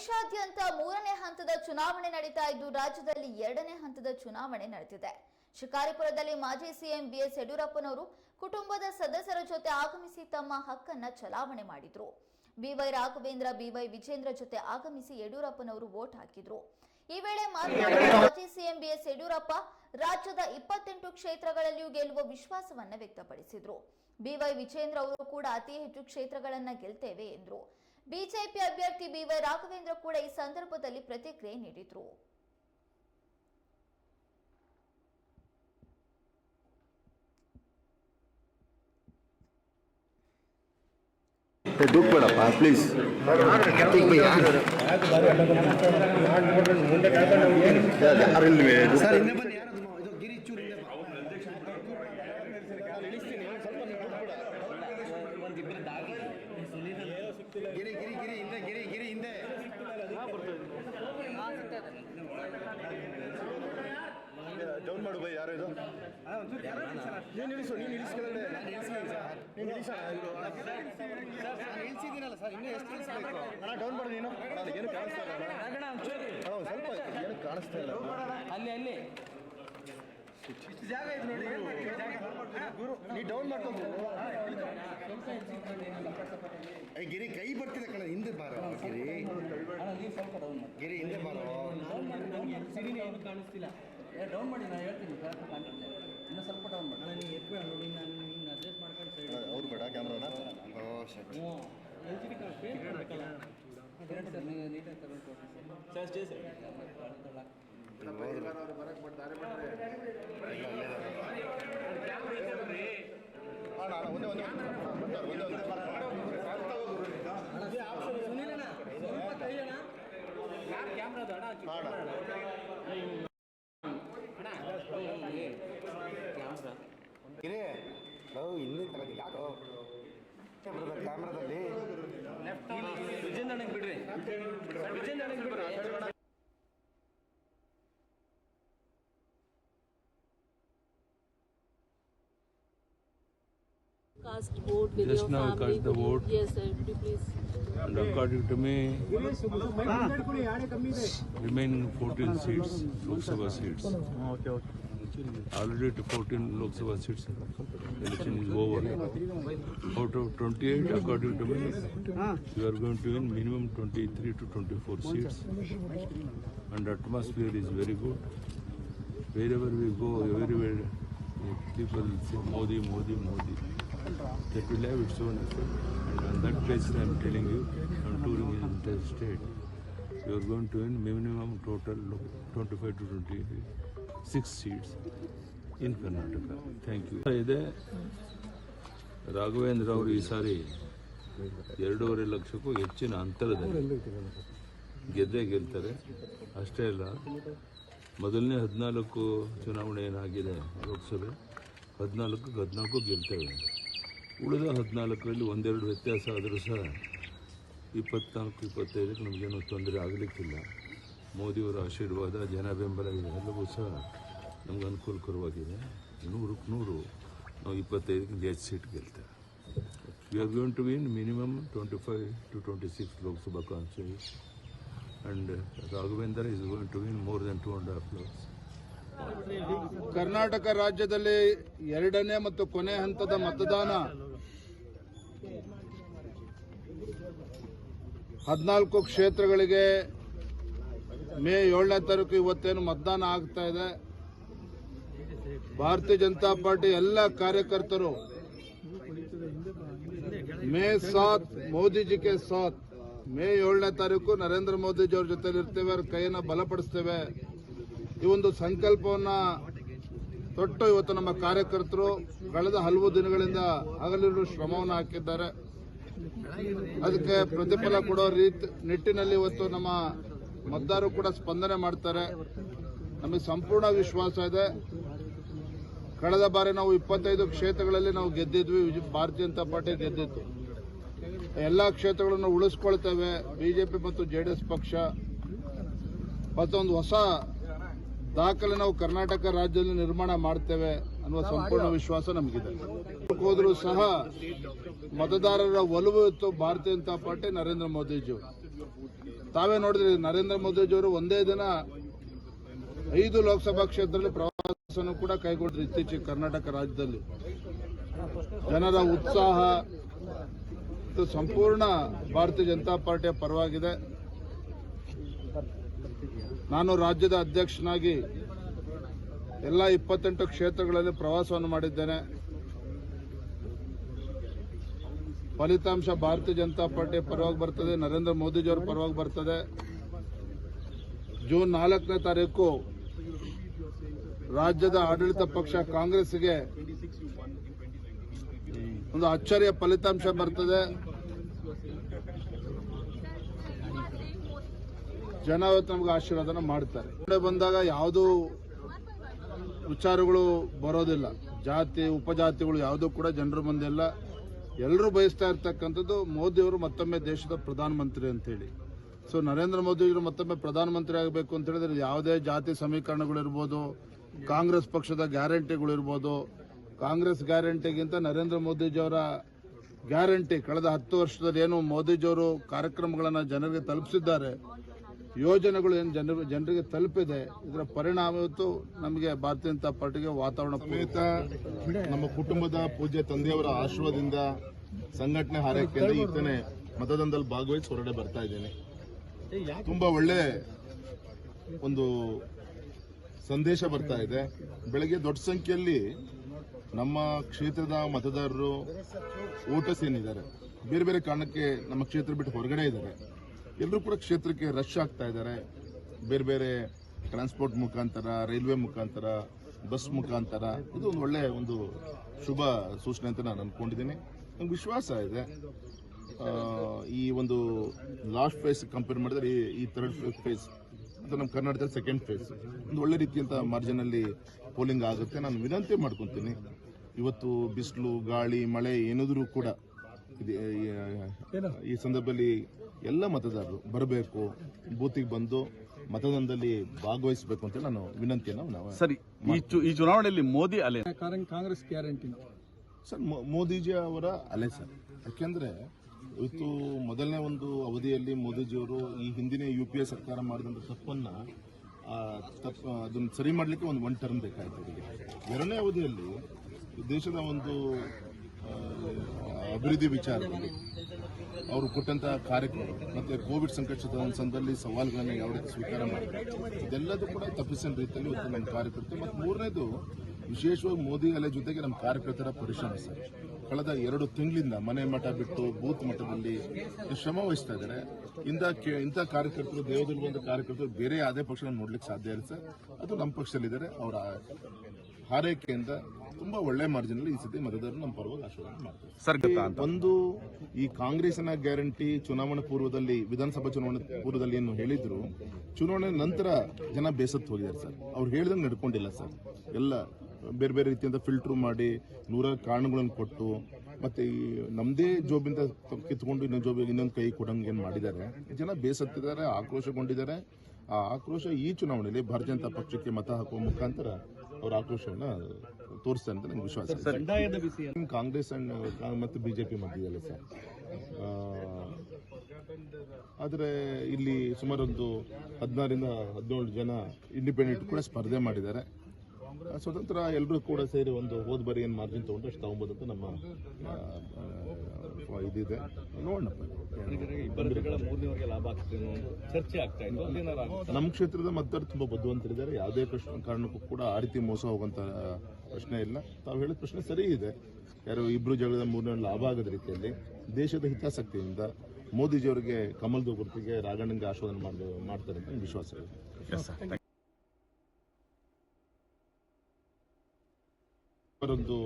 ದೇಶಾದ್ಯಂತ ಮೂರನೇ ಹಂತದ ಚುನಾವಣೆ ನಡೀತಾ ಇದ್ದು, ರಾಜ್ಯದಲ್ಲಿ ಎರಡನೇ ಹಂತದ ಚುನಾವಣೆ ನಡೆದಿದೆ. ಶಿಕಾರಿಪುರದಲ್ಲಿ ಮಾಜಿ ಸಿಎಂ ಬಿಎಸ್ ಯಡಿಯೂರಪ್ಪನವರು ಕುಟುಂಬದ ಸದಸ್ಯರ ಜೊತೆ ಆಗಮಿಸಿ ತಮ್ಮ ಹಕ್ಕನ್ನ ಚಲಾವಣೆ ಮಾಡಿದ್ರು. ಬಿವೈ ರಾಘವೇಂದ್ರ ಬಿವೈ ವಿಜೇಂದ್ರ ಜೊತೆ ಆಗಮಿಸಿ ಯಡಿಯೂರಪ್ಪನವರು ವೋಟ್ ಹಾಕಿದ್ರು. ಈ ವೇಳೆ ಮಾತನಾಡಿದ ಮಾಜಿ ಸಿಎಂ ಬಿಎಸ್ ಯಡಿಯೂರಪ್ಪ, ರಾಜ್ಯದ ಇಪ್ಪತ್ತೆಂಟು ಕ್ಷೇತ್ರಗಳಲ್ಲಿಯೂ ಗೆಲ್ಲುವ ವಿಶ್ವಾಸವನ್ನ ವ್ಯಕ್ತಪಡಿಸಿದ್ರು. ಬಿವೈ ವಿಜೇಂದ್ರ ಅವರು ಕೂಡ ಅತಿ ಹೆಚ್ಚು ಕ್ಷೇತ್ರಗಳನ್ನ ಗೆಲ್ತೇವೆ ಎಂದ್ರು. ಬಿಜೆಪಿ ಅಭ್ಯರ್ಥಿ ಬಿವೈ ರಾಘವೇಂದ್ರ ಕೂಡ ಈ ಸಂದರ್ಭದಲ್ಲಿ ಪ್ರತಿಕ್ರಿಯೆ ನೀಡಿದ್ರು. ಪ್ಲೀಸ್ ಯಾರು ಇದು ಗಿರಿ ಚೂರು ಹಿಂದೆ ಬಾ. ಗಿರಿ ಗಿರಿ ಗಿರಿ ಹಿಂದೆ ಗಿರಿ ಗಿರಿ ಹಿಂದೆ ಡೌನ್ ಮಾಡು ಬೈ ಯಾರು ಇದು ನೀನು? ಇಳಿಸು ನೀನು ಇಳಿಸ್ಕೊಳ್ಳೆ ನೀನು ಇಳಿಸ ನಾನು ಇಳಿಸಿದ್ದೀನಲ್ಲ ಸರ್ ಇನ್ನೂ ಎಷ್ಟು ಇಳಿಸ್ಬೇಕು ಅಣ್ಣ ಡೌನ್ ಮಾಡು ನೀನು. ಏನು ಕಾಣಿಸ್ತಾ ಇಲ್ಲ. ಅಣ್ಣ. ಅಣ್ಣ, ಸ್ವಲ್ಪ ಏನು ಕಾಣಿಸ್ತಾ ಇಲ್ಲ. ಅಲ್ಲಿ ಅಲ್ಲಿ. ಜಾಗ ಇದೆ ನೋಡಿ. ಗುರು ನೀ ಡೌನ್ ಮಾಡ್ಕೊಂಡು ಗಿರಿ ಕೈ ಬರ್ತಿದೆ ಕಣ ಹಿಂದೆ ಬಾರ. ಗಿರಿ. ಅಣ್ಣ ಸ್ವಲ್ಪ ಡೌನ್ ಮಾಡಿ ಗಿರಿ ಹಿಂದೆ ಬಾರೋ. ಡೌನ್ ಮಾಡಿ ನನಗೆ ಸಿರಿ ಏನು ಕಾಣಿಸ್ತಿಲ್ಲ. ಡೌನ್ ಮಾಡಿ ನಾನು ಹೇಳ್ತೀನಿ. ಇನ್ನೂ ಸ್ವಲ್ಪ ಡೌನ್ ಮಾಡಿ ನಾನು ನೋಡಿ ನಾನು ನಿನ್ನ ಅಡ್ಜಸ್ಟ್ ಮಾಡ್ಕೊಂಡು ಸೈಡ್ ಅವ್ರು ಬೇಡ ಕ್ಯಾಮ್ರಾನ ಓ ಶಟ್ ನೀಟಾಗಿ ತಗೊಂಡು ಕೊಡಿ ಸರ್ ಅಣ್ಣ ಅಣ್ಣ ಒಂದೇ ಒಂದೇ ಒಂದೇ ಒಂದೇ ಗಿರಿ ನಾವು ಇನ್ನೂ ತಗೋದು ಯಾಕೋ ಬರೋದು ಕ್ಯಾಮ್ರಾದಲ್ಲಿ ವಿಜೇಂದ್ರ ಅಣ್ಣಗೆ ಬಿಡ್ರಿ ವಿಜೇಂದ್ರ ಅಣ್ಣಗೆ ಬಿಡ್ರಿ cast vote with Just your now family. cast the Could you- vote. Yes, sir. Could you please? And according to me, remaining 14 seats, Lok Sabha seats. Already to 14 Lok Sabha seats, election is over. Out of 28, according to me, you are going to win minimum 23 to 24 seats. And atmosphere is very good. Wherever we go, everywhere, people say Modi, Modi, Modi. That will have its own effect. And on that basis, I am telling you, I am touring in the state. You are going to win minimum total 25 to 26 seats in Karnataka thank you ಇದೆ. ರಾಘವೇಂದ್ರ ಅವರು ಈ ಸಾರಿ ಎರಡೂವರೆ ಲಕ್ಷಕ್ಕೂ ಹೆಚ್ಚಿನ ಅಂತರದಲ್ಲಿ ಗೆದ್ದೇ ಗೆಲ್ತಾರೆ. ಅಷ್ಟೇ ಅಲ್ಲ, ಮೊದಲನೇ ಹದಿನಾಲ್ಕು ಚುನಾವಣೆ ಏನಾಗಿದೆ ಲೋಕಸಭೆ? ಹದಿನಾಲ್ಕು ಹದಿನಾಲ್ಕು ಗೆಲ್ತೇವೆ. ಉಳಿದ ಹದಿನಾಲ್ಕರಲ್ಲಿ ಒಂದೆರಡು ವ್ಯತ್ಯಾಸ ಆದರೂ ಸಹ ಇಪ್ಪತ್ನಾಲ್ಕು, ಇಪ್ಪತ್ತೈದಕ್ಕೆ ನಮಗೇನು ತೊಂದರೆ ಆಗಲಿಕ್ಕಿಲ್ಲ. ಮೋದಿಯವರ ಆಶೀರ್ವಾದ, ಜನ ಬೆಂಬಲ ಇದೆ. ಎಲ್ಲವೂ ಸಹ ನಮ್ಗೆ ಅನುಕೂಲಕರವಾಗಿದೆ. ನೂರಕ್ಕೆ ನೂರು, ನಾವು ಇಪ್ಪತ್ತೈದಕ್ಕಿಂತ ಹೆಚ್ಚು seat ಗೆಲ್ತೇವೆ. We are going to win minimum twenty five to twenty six Lok Sabha constituency and Raghavendra is going to win more than two and half lakhs Karnataka ರಾಜ್ಯದಲ್ಲಿ ಎರಡನೇ ಮತ್ತು ಕೊನೆ ಹಂತದ ಮತದಾನ ಹದಿನಾಲ್ಕು ಕ್ಷೇತ್ರಗಳಿಗೆ ಮೇ ಏಳನೇ ತಾರೀಕು ಇವತ್ತೇನು ಮತದಾನ ಆಗ್ತಾ ಇದೆ. ಭಾರತೀಯ ಜನತಾ ಪಾರ್ಟಿ ಎಲ್ಲ ಕಾರ್ಯಕರ್ತರು ಮೇ ಸಾತ್, ಮೋದಿಜಿಗೆ ಸಾತ್. ಮೇ ಏಳನೇ ತಾರೀಕು ನರೇಂದ್ರ ಮೋದಿಜಿ ಅವ್ರ ಜೊತೆ ಇರ್ತೇವೆ, ಅವ್ರ ಕೈಯನ್ನ ಬಲಪಡಿಸ್ತೇವೆ. ಈ ಒಂದು ಸಂಕಲ್ಪವನ್ನ ತೊಟ್ಟು ಇವತ್ತು ನಮ್ಮ ಕಾರ್ಯಕರ್ತರು ಕಳೆದ ಹಲವು ದಿನಗಳಿಂದ ಹಗಲಿರು ಶ್ರಮವನ್ನು ಹಾಕಿದ್ದಾರೆ. ಅದಕ್ಕೆ ಪ್ರತಿಫಲ ಕೊಡೋ ರೀತಿ ನಿಟ್ಟಿನಲ್ಲಿ ಇವತ್ತು ನಮ್ಮ ಮತದಾರರು ಕೂಡ ಸ್ಪಂದನೆ ಮಾಡ್ತಾರೆ. ನಮಗೆ ಸಂಪೂರ್ಣ ವಿಶ್ವಾಸ ಇದೆ. ಕಳೆದ ಬಾರಿ ನಾವು ಇಪ್ಪತ್ತೈದು ಕ್ಷೇತ್ರಗಳಲ್ಲಿ ನಾವು ಗೆದ್ದಿದ್ವಿ. ಭಾರತೀಯ ಜನತಾ ಪಾರ್ಟಿ ಗೆದ್ದಿತ್ತು. ಎಲ್ಲ ಕ್ಷೇತ್ರಗಳನ್ನು ಉಳಿಸ್ಕೊಳ್ತೇವೆ. ಬಿಜೆಪಿ ಮತ್ತು ಜೆಡಿಎಸ್ ಪಕ್ಷ. ಮತ್ತೊಂದು ಹೊಸ ದಾಖಲೆ ನಾವು ಕರ್ನಾಟಕ ರಾಜ್ಯದಲ್ಲಿ ನಿರ್ಮಾಣ ಮಾಡ್ತೇವೆ ಅನ್ನುವ ಸಂಪೂರ್ಣ ವಿಶ್ವಾಸ ನಮಗಿದೆ. ಹೋದರೂ ಸಹ ಮತದಾರರ ಒಲವು ಇತ್ತು. ಭಾರತೀಯ ಜನತಾ ಪಾರ್ಟಿ ನರೇಂದ್ರ ಮೋದಿಜಿ ತಾವೇ ನೋಡಿದ್ರಿ, ನರೇಂದ್ರ ಮೋದಿಜಿಯವರು ಒಂದೇ ದಿನ ಐದು ಲೋಕಸಭಾ ಕ್ಷೇತ್ರದಲ್ಲಿ ಪ್ರವಾಸವನ್ನು ಕೂಡ ಕೈಗೊಂಡ್ರು ಇತ್ತೀಚೆಗೆ ಕರ್ನಾಟಕ ರಾಜ್ಯದಲ್ಲಿ. ಜನರ ಉತ್ಸಾಹ ಸಂಪೂರ್ಣ ಭಾರತೀಯ ಜನತಾ ಪಾರ್ಟಿಯ ಪರವಾಗಿದೆ. ನಾನು ರಾಜ್ಯದ ಅಧ್ಯಕ್ಷನಾಗಿ ಎಲ್ಲ ಇಪ್ಪತ್ತೆಂಟು ಕ್ಷೇತ್ರಗಳಲ್ಲಿ ಪ್ರವಾಸವನ್ನು ಮಾಡಿದ್ದೇನೆ. ಫಲಿತಾಂಶ ಭಾರತೀಯ ಜನತಾ ಪಾರ್ಟಿ ಪರವಾಗಿ ಬರ್ತದೆ, ನರೇಂದ್ರ ಮೋದಿಜಿಯವರ ಪರವಾಗಿ ಬರ್ತದೆ. ಜೂನ್ ನಾಲ್ಕನೇ ತಾರೀಕು ರಾಜ್ಯದ ಆಡಳಿತ ಪಕ್ಷ ಕಾಂಗ್ರೆಸ್ಗೆ ಒಂದು ಅಚ್ಚರಿಯ ಫಲಿತಾಂಶ ಬರ್ತದೆ. ಜನ ಇವತ್ತು ನಮ್ಗೆ ಆಶೀರ್ವಾದನ ಮಾಡ್ತಾರೆ. ಬಂದಾಗ ಯಾವುದೂ ವಿಚಾರಗಳು ಬರೋದಿಲ್ಲ. ಜಾತಿ, ಉಪಜಾತಿಗಳು ಯಾವುದೂ ಕೂಡ ಜನರ ಮುಂದೆಲ್ಲ ಎಲ್ಲರೂ ಬಯಸ್ತಾ ಇರ್ತಕ್ಕಂಥದ್ದು ಮೋದಿಯವರು ಮತ್ತೊಮ್ಮೆ ದೇಶದ ಪ್ರಧಾನಮಂತ್ರಿ ಅಂತೇಳಿ. ಸೊ ನರೇಂದ್ರ ಮೋದಿಯವರು ಮತ್ತೊಮ್ಮೆ ಪ್ರಧಾನಮಂತ್ರಿ ಆಗಬೇಕು ಅಂತ ಹೇಳಿದ್ರೆ ಯಾವುದೇ ಜಾತಿ ಸಮೀಕರಣಗಳಿರ್ಬೋದು, ಕಾಂಗ್ರೆಸ್ ಪಕ್ಷದ ಗ್ಯಾರಂಟಿಗಳಿರ್ಬೋದು, ಕಾಂಗ್ರೆಸ್ ಗ್ಯಾರಂಟಿಗಿಂತ ನರೇಂದ್ರ ಮೋದಿಜಿಯವರ ಗ್ಯಾರಂಟಿ ಕಳೆದ ಹತ್ತು ವರ್ಷದಲ್ಲಿ ಏನು ಮೋದಿಜಿಯವರು ಕಾರ್ಯಕ್ರಮಗಳನ್ನು ಜನರಿಗೆ ತಲುಪಿಸಿದ್ದಾರೆ, ಯೋಜನೆಗಳು ಏನು ಜನರು ಜನರಿಗೆ ತಲುಪಿದೆ, ಇದರ ಪರಿಣಾಮ ಇವತ್ತು ನಮಗೆ ಭಾರತೀಯ ಜನತಾ ಪಾರ್ಟಿಗೆ ವಾತಾವರಣ ನಮ್ಮ ಕುಟುಂಬದ ಪೂಜ್ಯ ತಂದೆಯವರ ಆಶೀರ್ವಾದದಿಂದ ಸಂಘಟನೆ ಹಾರೈಕೆ ಈತನೇ ಮತದಾನದಲ್ಲಿ ಭಾಗವಹಿಸಿ ಹೊರಗಡೆ ಬರ್ತಾ ಇದ್ದೇನೆ. ತುಂಬಾ ಒಳ್ಳೆ ಒಂದು ಸಂದೇಶ ಬರ್ತಾ ಇದೆ. ಬೆಳಗ್ಗೆ ದೊಡ್ಡ ಸಂಖ್ಯೆಯಲ್ಲಿ ನಮ್ಮ ಕ್ಷೇತ್ರದ ಮತದಾರರು ವೋಟರ್ಸ್ ಏನಿದ್ದಾರೆ ಬೇರೆ ಬೇರೆ ಕಾರಣಕ್ಕೆ ನಮ್ಮ ಕ್ಷೇತ್ರ ಬಿಟ್ಟು ಹೊರಗಡೆ ಇದ್ದಾರೆ. ಎಲ್ಲರೂ ಕೂಡ ಕ್ಷೇತ್ರಕ್ಕೆ ರಶ್ ಆಗ್ತಾ ಇದ್ದಾರೆ. ಬೇರೆ ಬೇರೆ ಟ್ರಾನ್ಸ್ಪೋರ್ಟ್ ಮುಖಾಂತರ ರೈಲ್ವೆ ಮುಖಾಂತರ ಬಸ್ ಮುಖಾಂತರ. ಇದು ಒಂದು ಒಳ್ಳೆ ಒಂದು ಶುಭ ಸೂಚನೆ ಅಂತ ನಾನು ಅಂದ್ಕೊಂಡಿದ್ದೀನಿ ನಂಗೆ ವಿಶ್ವಾಸ ಇದೆ. ಆ, ಈ ಒಂದು ಲಾಸ್ಟ್ ಫೇಸ್ ಕಂಪೇರ್ ಮಾಡಿದ್ರೆ ಈ- ಈ ಥರ್ಡ್ ಫೇಸ್ ಅಂತ ನಮ್ಮ ಕರ್ನಾಟಕದಲ್ಲಿ ಸೆಕೆಂಡ್ ಫೇಸ್ ಒಂದು ಒಳ್ಳೆ ರೀತಿಯಂತ ಮಾರ್ಜಿನಲ್ಲಿ ಪೋಲಿಂಗ್ ಆಗುತ್ತೆ. ನಾನು ವಿನಂತಿ ಮಾಡ್ಕೊತೀನಿ. ಇವತ್ತು ಬಿಸಿಲು ಗಾಳಿ ಮಳೆ ಏನಾದರೂ ಕೂಡ ಇದು ಈ- ಈ ಸಂದರ್ಭದಲ್ಲಿ ಎಲ್ಲ ಮತದಾರರು ಬರಬೇಕು ಬೂತಿಗೆ ಬಂದು ಮತದಾನದಲ್ಲಿ ಭಾಗವಹಿಸಬೇಕು ಅಂತ ನಾನು ವಿನಂತಿಯನ್ನು ನಾವು ಸರಿ ಈ ಚು- ಈ ಚುನಾವಣೆಯಲ್ಲಿ ಮೋದಿ ಅಲೆ ಕಾಂಗ್ರೆಸ್ ಗ್ಯಾರಂಟಿ ಸರ್ ಮೋ- ಮೋದಿಜಿ ಅವರ ಅಲೆ ಸರ್. ಯಾಕೆಂದ್ರೆ ಇವತ್ತು ಮೊದಲನೇ ಒಂದು ಅವಧಿಯಲ್ಲಿ ಮೋದಿಜಿಯವರು ಈ ಹಿಂದಿನ ಯು ಪಿ ಎ ಸರ್ಕಾರ ಮಾಡಿದಂಥ ತಪ್ಪನ್ನು ತಪ್ಪ ಅದನ್ನು ಸರಿ ಮಾಡಲಿಕ್ಕೆ ಒಂದು ಒನ್ ಟರ್ಮ್ ಬೇಕಾಯಿತು ಅವರಿಗೆ. ಎರಡನೇ ಅವಧಿಯಲ್ಲಿ ದೇಶದ ಒಂದು ಅಭಿವೃದ್ಧಿ ವಿಚಾರದಲ್ಲಿ ಅವರು ಕೊಟ್ಟಂತ ಕಾರ್ಯಕ್ರಮ ಮತ್ತೆ ಕೋವಿಡ್ ಸಂಕಷ್ಟದ ಸಂದರ್ಭದಲ್ಲಿ ಸವಾಲುಗಳನ್ನು ಯಾವ ರೀತಿ ಸ್ವೀಕಾರ ಮಾಡಿದ್ರು ಇದೆಲ್ಲದೂ ಕೂಡ ತಪ್ಪಿಸಿದ ರೀತಿಯಲ್ಲಿ ಇವತ್ತು ನಮ್ಮ ಕಾರ್ಯಕರ್ತರು ಮತ್ತು ಮೂರನೇದು ವಿಶೇಷವಾಗಿ ಮೋದಿ ಅಲೆ ಜೊತೆಗೆ ನಮ್ಮ ಕಾರ್ಯಕರ್ತರ ಪರಿಶ್ರಮ ಸರ್. ಕಳೆದ ಎರಡು ತಿಂಗಳಿಂದ ಮನೆ ಮಠ ಬಿಟ್ಟು ಬೂತ್ ಮಟ್ಟದಲ್ಲಿ ಶ್ರಮ ವಹಿಸ್ತಾ ಇದ್ದಾರೆ. ಇಂಥ ಇಂಥ ಕಾರ್ಯಕರ್ತರು ದೇವದುರ್ಗದ ಕಾರ್ಯಕರ್ತರು ಬೇರೆ ಯಾವುದೇ ಪಕ್ಷ ನೋಡ್ಲಿಕ್ಕೆ ಸಾಧ್ಯ ಇಲ್ಲ ಸರ್. ಅದು ನಮ್ಮ ಪಕ್ಷದಲ್ಲಿದ್ದಾರೆ. ಅವರ ಹಾರೈಕೆಯಿಂದ ತುಂಬಾ ಒಳ್ಳೆ ಮಾರ್ಜಿನಲ್ಲಿ ಈ ಸತಿ ಮತದಾರರು ನಮ್ಮ ಪರವಾಗಿ ಆಶೀರ್ವಾದ ಮಾಡ್ತಾರೆ ಒಂದು ಈ ಕಾಂಗ್ರೆಸ್ನ ಗ್ಯಾರಂಟಿ ಚುನಾವಣೆ ಪೂರ್ವದಲ್ಲಿ ವಿಧಾನಸಭಾ ಚುನಾವಣೆ ಪೂರ್ವದಲ್ಲಿ ಏನು ಹೇಳಿದ್ರು ಚುನಾವಣೆ ನಂತರ ಜನ ಬೇಸತ್ತು ಹೋಗಿದ್ದಾರೆ ಸರ್. ಅವ್ರು ಹೇಳಿದಂಗೆ ನಡ್ಕೊಂಡಿಲ್ಲ ಸರ್. ಎಲ್ಲ ಬೇರೆ ಬೇರೆ ರೀತಿಯಿಂದ ಫಿಲ್ಟ್ರ್ ಮಾಡಿ ನೂರಾರು ಕಾರಣಗಳನ್ನು ಕೊಟ್ಟು ಮತ್ತೆ ಈ ನಮ್ಮದೇ ಜೋಬಿಂದ ಕಿತ್ಕೊಂಡು ಇನ್ನೊಂದು ಜೋಬಿಗೆ ಇನ್ನೊಂದು ಕೈ ಕೊಡಂಗೆ ಏನು ಮಾಡಿದ್ದಾರೆ ಜನ ಬೇಸತ್ತಿದ್ದಾರೆ ಆಕ್ರೋಶಗೊಂಡಿದ್ದಾರೆ. ಆ ಆಕ್ರೋಶ ಈ ಚುನಾವಣೆಯಲ್ಲಿ ಭಾರತೀಯ ಜನತಾ ಪಕ್ಷಕ್ಕೆ ಮತ ಹಾಕುವ ಮುಖಾಂತರ ಅವ್ರ ಆಕ್ರೋಶವನ್ನ ತೋರಿಸ್ತಾರೆ ಅಂತ ನನಗೆ ವಿಶ್ವಾಸ ಇದೆ. ಕಾಂಗ್ರೆಸ್ ಅಂಡ್ ಮತ್ತು ಬಿಜೆಪಿ ಮಧ್ಯದಲ್ಲಿ ಸರ್. ಆದರೆ ಇಲ್ಲಿ ಸುಮಾರು ಒಂದು ಹದಿನಾರಿಂದ ಹದಿನೇಳು ಜನ ಇಂಡಿಪೆಂಡೆಂಟ್ ಕೂಡ ಸ್ಪರ್ಧೆ ಮಾಡಿದ್ದಾರೆ. ಸ್ವತಂತ್ರ ಎಲ್ಲರೂ ಕೂಡ ಸೇರಿ ಒಂದು ಹೋದ ಬಾರಿ ಏನು ಮಾರ್ಜಿನ್ ತೊಗೊಂಡು ಅಷ್ಟು ತಗೊಂಬೋದು ಅಂತ ನಮ್ಮ ಇದಿದೆ. ನೋಡೋಣ. ಲಾಭ ಆಗ್ತದೆ ಅನ್ನೋ ಒಂದು ಚರ್ಚೆ ಆಗ್ತಾ ಇತ್ತು. ನಮ್ಮ ಕ್ಷೇತ್ರದ ಮತದಾರರು ತುಂಬ ಬುದ್ಧಿವಂತರಿದ್ದಾರೆ. ಯಾವುದೇ ಪ್ರಶ್ನೆ ಕಾರಣಕ್ಕೂ ಕೂಡ ಆ ರೀತಿ ಮೋಸ ಹೋಗುವಂತ ಪ್ರಶ್ನೆ ಇಲ್ಲ. ತಾವು ಹೇಳಿದ ಪ್ರಶ್ನೆ ಸರಿ ಇದೆ. ಯಾರು ಇಬ್ರು ಜಗಳದ ಮೂರನೇ ಲಾಭ ಆಗದ ರೀತಿಯಲ್ಲಿ ದೇಶದ ಹಿತಾಸಕ್ತಿಯಿಂದ ಮೋದಿಜಿಯವರಿಗೆ ಕಮಲ್ದು ಗುರುತಿಗೆ ರಾಘಣ್ಣನಿಗೆ ಆಶೋಧನೆ ಮಾಡಿ ಮಾಡ್ತಾರೆ ಅಂತ ವಿಶ್ವಾಸ ಇದೆ. ಒಂದು